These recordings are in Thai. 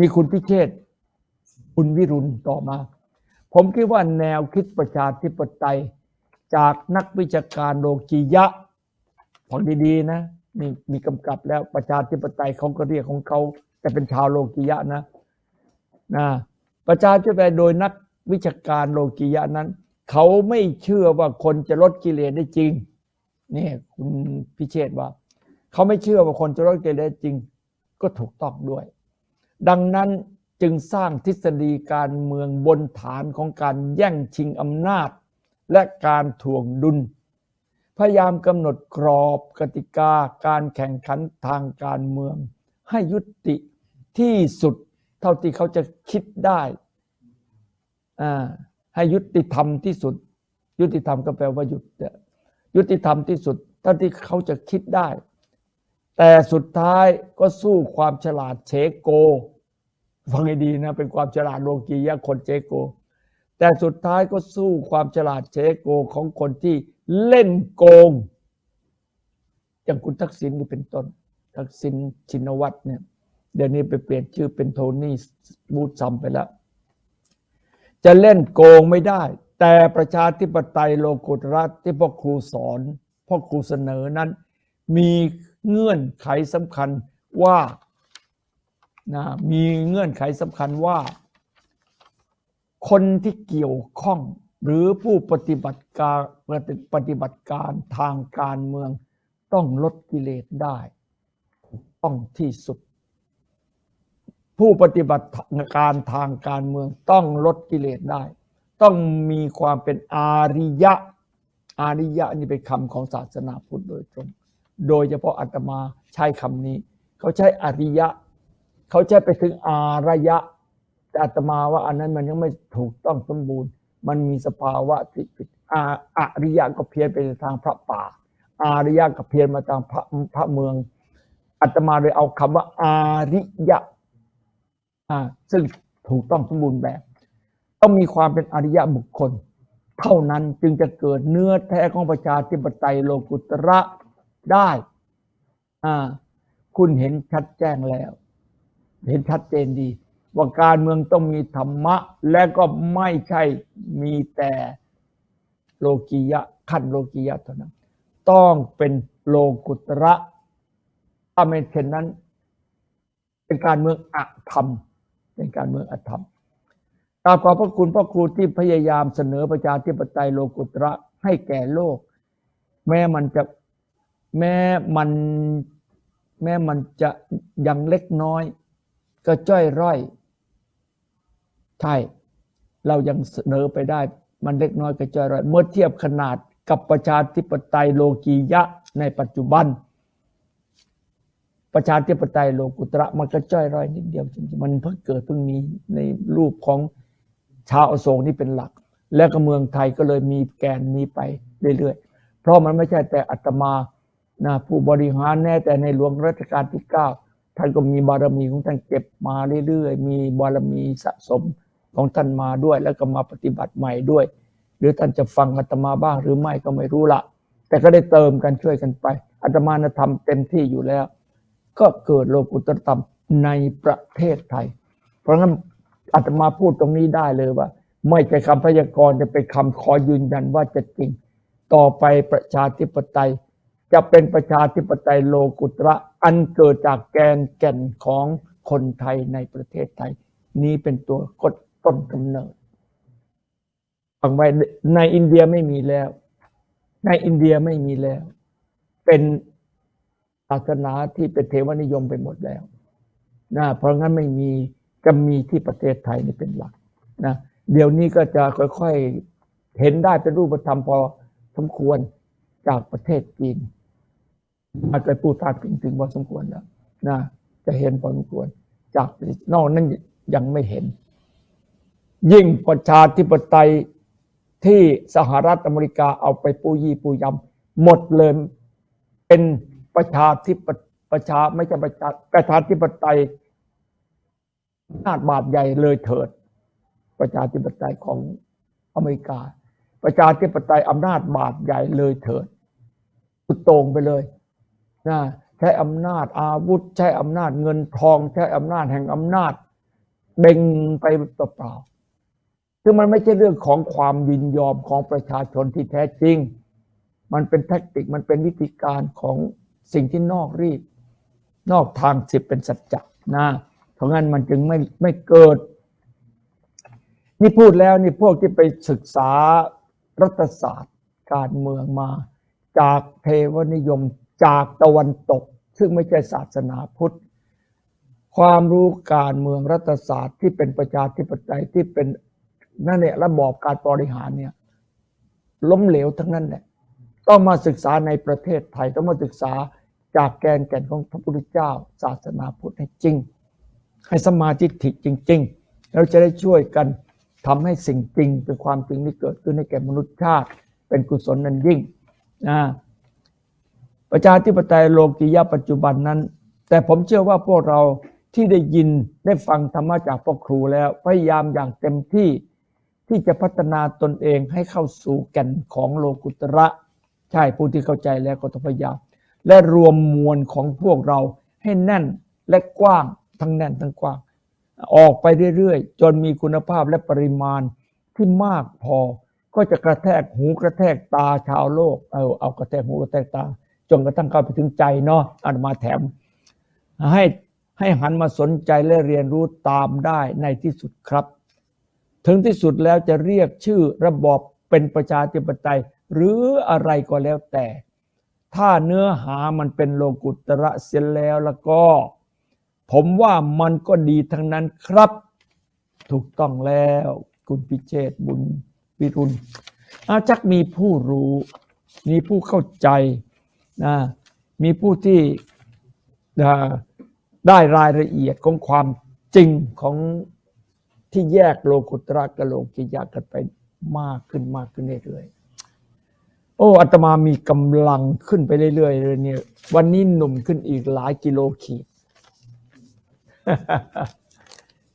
มีคุณพิเชษคุณวิรุณต่อมา ผมคิดว่าแนวคิดประชาธิปไตย จากนักวิชาการโลกียะฟังดีๆนะมีมีกำกับแล้วประชาธิปไตยเขาก็เรียกของเขาแต่เป็นชาวโลกียะนะนะประชาธิปไตยโดยนักวิชาการโลกียะนั้น เขาไม่เชื่อว่าคนจะลดกิเลสได้จริงนี่คุณพิเชษว่า เขาไม่เชื่อว่าคนจะลดกิเลสจริง ก็ถูกต้องด้วย ดังนั้นจึงสร้างทฤษฎีการเมืองบนฐานของการแย่งชิงอำนาจ และการถ่วงดุล พยายามกำหนดกรอบกติกาการแข่งขันทางการเมือง ให้ยุติที่สุดเท่าที่เขาจะคิดได้ให้ยุติธรรมที่สุด ยุติธรรมก็แปลว่าหยุดยุติธรรมที่สุดเท่าที่เขาจะคิดได้ แต่สุดท้ายก็สู้ความฉลาดเชโก ฟังให้ดีนะ เป็นความฉลาดโลกียะคนเชโก แต่สุดท้ายก็สู้ความฉลาดเชโกของคนที่เล่นโกง อย่างคุณทักษิณนี่เป็นต้น ทักษิณชินวัตรเนี่ยเดี๋ยวนี้ไปเปลี่ยนชื่อเป็นโทนี่บูธซัมไปแล้ว จะเล่นโกงไม่ได้ แต่ประชาธิปไตยโลกุตระที่พ่อครูสอนพ่อครูเสนอนั้นมี เงื่อนไขสำคัญว่านะมีเงื่อนไขสำคัญว่า คนที่เกี่ยวข้องหรือผู้ปฏิบัติการปฏิบัติการทางการเมืองต้องลดกิเลสได้ต้องที่สุด ผู้ปฏิบัติการทางการเมืองต้องลดกิเลสได้ ต้องมีความเป็นอาริยะ อาริยะนี่เป็นคำของศาสนาพุทธโดยตรง โดยเฉพาะอาตมาใช้คำนี้ เขาใช้อริยะ เขาใช้ไปถึงอารยะ แต่อาตมาว่าอันนั้นมันยังไม่ถูกต้องสมบูรณ์ มันมีสภาวะที่ผิดอาอริยะก็เพี้ยนไปทางพระป่า อาริยะก็เพี้ยนมาทางพระพระเมืองอาตมาเลยเอาคำว่า อาริยะซึ่งถูกต้องสมบูรณ์แบบ ต้องมีความเป็นอริยะบุคคล เท่านั้นจึงจะเกิดเนื้อแท้ของประชาธิปไตยโลกุตระ ได้ อ่า คุณเห็นชัดแจ้งแล้ว เห็นชัดเจนดี ว่าการเมืองต้องมีธรรมะ และก็ไม่ใช่มีแต่โลกียะขั้นโลกียะเท่านั้น ต้องเป็นโลกุตระถ้าไม่เช่นนั้น เป็นการเมืองอธรรม เป็นการเมืองอธรรมกราบขอบพระคุณพ่อครูที่พยายามเสนอประชาธิปไตยโลกุตระให้แก่โลก แม้มันจะ แม้มันแม้มันจะยังเล็กน้อย ก็จ้อยร่อยใช่เรายังเสนอไปได้ มันเล็กน้อยก็จ้อยร่อย เมื่อเทียบขนาดกับประชาธิปไตยโลกียะในปัจจุบัน ประชาธิปไตยโลกุตระมันก็จ้อยร่อยนิดเดียวจริงๆมันเพิ่งเกิดเพิ่งมีในรูปของชาวอโศกนี่เป็นหลัก แล้วก็เมืองไทยก็เลยมีแกนนี้ไปเรื่อยๆ เพราะมันไม่ใช่แต่อัตมา นะผู้บริหารแน่แต่ในหลวงรัชกาลที่เก้าท่านก็มีบารมีของท่านเก็บมาเรื่อยๆ มีบารมีสะสมของท่านมาด้วย แล้วก็มาปฏิบัติใหม่ด้วย หรือท่านจะฟังอาตมาบ้างหรือไม่ก็ไม่รู้ละแต่ก็ได้เติมกันช่วยกันไปอาตมานะทำเต็มที่อยู่แล้ว ก็เกิดโลกุตตรธรรมในประเทศไทย เพราะงั้นอาตมาพูดตรงนี้ได้เลยว่า ไม่ใช่คำพยากรณ์จะเป็นคำขอยืนยันว่าจะจริง ต่อไปประชาธิปไตย จะเป็นประชาธิปไตยโลกุตระอันเกิดจากแกนแก่นของคนไทยในประเทศไทย นี้เป็นตัวกดต้นกำเนิดฟังไว้ในอินเดียไม่มีแล้ว ในอินเดียไม่มีแล้ว เป็นศาสนาที่เป็นเทวนิยมไปหมดแล้วนะเพราะงั้นไม่มีจะมีที่ประเทศไทยนี่เป็นหลักนะเดี๋ยวนี้ก็จะค่อยๆ เห็นได้เป็นรูปธรรมพอสมควรจากประเทศจีน อาจจะพูดพาดพิงถึงพอสมควรแล้วนะจะเห็นพอสมควร จากนอกนั้นยังไม่เห็น ยิ่งประชาธิปไตยที่สหรัฐอเมริกาเอาไปปูยี่ปูยำหมดเลยเป็นประชาธิปประชาไม่ใช่ประชาประชาธิปไตยอำนาจบาดใหญ่เลยเถิด ประชาธิปไตยของอเมริกา ประชาธิปไตยอำนาจบาดใหญ่เลยเถิดสุดโต่งไปเลย นะใช้อำนาจอาวุธ ใช้อำนาจเงินทอง ใช้อำนาจแห่งอำนาจเบ่งไปเปล่าๆซึ่งมันไม่ใช่เรื่องของความยินยอมของประชาชนที่แท้จริง มันเป็นแทคติกมันเป็นวิธีการของสิ่งที่นอกรีดนอกทางสิบเป็นสัจจะนะเพราะงั้นมันจึงไม่ไม่เกิด นี่พูดแล้วนี่พวกที่ไปศึกษารัฐศาสตร์การเมืองมา จากเทวนิยม จากตะวันตก ซึ่งไม่ใช่ศาสนาพุทธ ความรู้การเมืองรัฐศาสตร์ที่เป็นประชาธิปไตยที่เป็นนั่นเนี่ยระบอบการบริหารเนี่ยล้มเหลวทั้งนั้นแหละต้องมาศึกษาในประเทศไทยต้องมาศึกษาจากแกนแก่นของพระพุทธเจ้า ศาสนาพุทธให้จริง ให้สมาธิถิจริง ๆ เราจะได้ช่วยกันทำให้สิ่งจริงเป็นความจริงที่เกิดขึ้นให้แก่มนุษยชาติ เป็นกุศลนันยิ่งนะ ประชาธิปไตยโลกียะปัจจุบันนั้น แต่ผมเชื่อว่าพวกเราที่ได้ยินได้ฟังธรรมะจากพ่อครูแล้ว พยายามอย่างเต็มที่ที่จะพัฒนาตนเองให้เข้าสู่แก่นของโลกุตระ ใช่ผู้ที่เข้าใจแล้วก็ต้องพยายามและรวมมวลของพวกเราให้แน่นและกว้างทั้งแน่นทั้งกว้าง ออกไปเรื่อยๆ จนมีคุณภาพและปริมาณที่มากพอ ก็จะกระแทกหูกระแทกตาชาวโลก เอาเอากระแทกหูกระแทกตา จนกระทั่งเข้าไปถึงใจเนาะอาตมาแถม ให้ให้หันมาสนใจและเรียนรู้ตามได้ในที่สุดครับ ถึงที่สุดแล้วจะเรียกชื่อระบอบเป็นประชาธิปไตยหรืออะไรก็แล้วแต่ ถ้าเนื้อหามันเป็นโลกุตระเสียแล้วแล้วก็ ผมว่ามันก็ดีทั้งนั้นครับ ถูกต้องแล้วคุณพิเชษบุญวิรุณอาจักมีผู้รู้ มีผู้เข้าใจ นะมีผู้ที่ได้รายละเอียดของความจริงของที่แยกโลกุตระกับโลกิยะกันไปมากขึ้นมากขึ้นเรื่อยๆโอ้อาตมามีกำลังขึ้นไปเรื่อยๆเลยเนี่ยวันนี้หนุ่มขึ้นอีกหลายกิโลขีด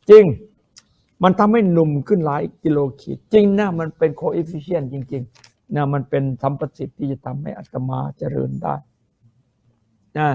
จริง มันทำให้หนุ่มขึ้นหลายกิโลขีด จริงนะมันเป็นโคเอฟฟิเชียนจริง ๆ นะมันเป็นสัมประสิทธิ์ที่จะทำให้อัตมาเจริญได้นะ